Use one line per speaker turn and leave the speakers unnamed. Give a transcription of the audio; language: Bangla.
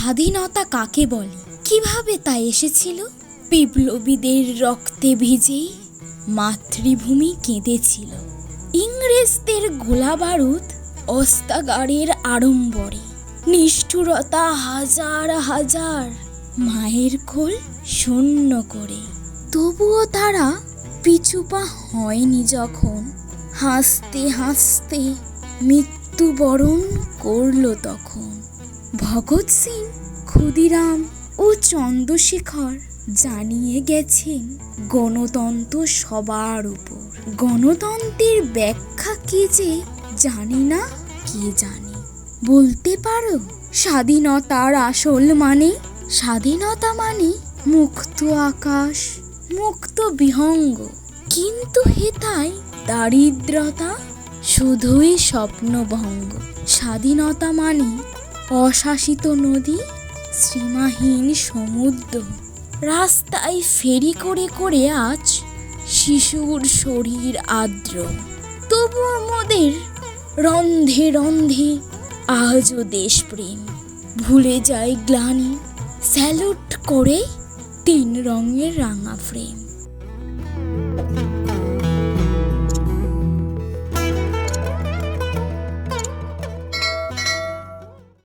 স্বাধীনতা কাকে বলে? কীভাবে তা এসেছিল? বিপ্লবীদের রক্তে ভিজেই মাতৃভূমি কেঁদেছিল। ইংরেজদের গোলা বারুদ অস্তাগারের আড়ম্বরে। নিষ্ঠুরতা হাজার হাজার মায়ের কোল শূন্য করে। তবুও তারা পিছুপা হয়নি যখন। হাসতে হাসতে মৃত্যুবরণ করল তখন। ভগৎ সিং, ক্ষুদিরাম ও চন্দ্রশেখর জানিয়ে গেছেন গণতন্ত্র সবার উপর। গণতন্ত্রের ব্যাখ্যা কি যে জানি না, কে জানে? বলতে পারো, স্বাধীনতার আসল মানে? স্বাধীনতা মানে মুক্ত আকাশ, মুক্ত বিহঙ্গ। কিন্তু হেতায় দারিদ্রতা, শুধুই স্বপ্নভঙ্গ। স্বাধীনতা মানে অশাসিত নদী, সীমাহীন সমুদ্র। রাস্তায় ফেরি করে করে আজ শিশুর শরীর আর্দ্র। তবুও মোদের রন্ধে রন্ধে আজও দেশপ্রেম। ভুলে যায় গ্লানি, স্যালুট করে তিন রঙের রাঙা ফ্রেম।